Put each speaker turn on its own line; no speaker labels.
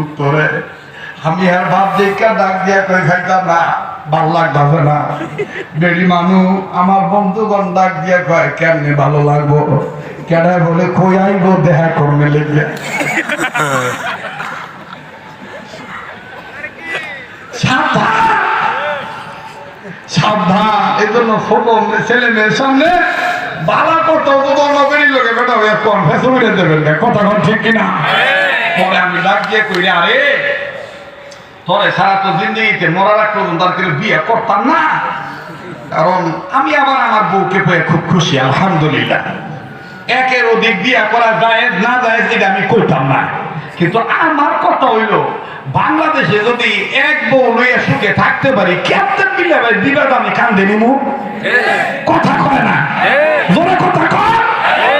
উত্তরে, আমি আর বাপ দেখা ডাক দিয়া কই খাইতাম না, ভালো লাগতাছে না। বেড়ি মানু, আমার বন্ধুগণ ডাক দিয়া কয়, কেমনে ভালো লাগবো? কেডায় বলে, কই আইব, দেখা করমে লেগে সাবধান। সাবধান। এই জন্য ছোট ছেলে মেয়ের সামনে বালা করতে বেরিয়ে লোকে বেটা হয়ে কনফেস হয়ে দেবেন না কথা কোন ঠিক কিনা? পরে আমি ডাক দিয়ে আরে তোরে সারা তো জিন্দগিতে মরার আগ পর্যন্ত আর বিয়ে করতাম না। কারণ আমি আবার আমার বউকে পেয়ে খুব খুশি আলহামদুলিল্লাহ। একের অধিক বিয়া করা যায় না যায় এটা আমি কইতাম না। কিন্তু আমার কথা হইল বাংলাদেশে যদি এক বউ লইয়া সুখে থাকতে পারি ক্যাপ্টেন বিলে ভাই দিবা তো আমি কান্দে নিমু? কথা কয় না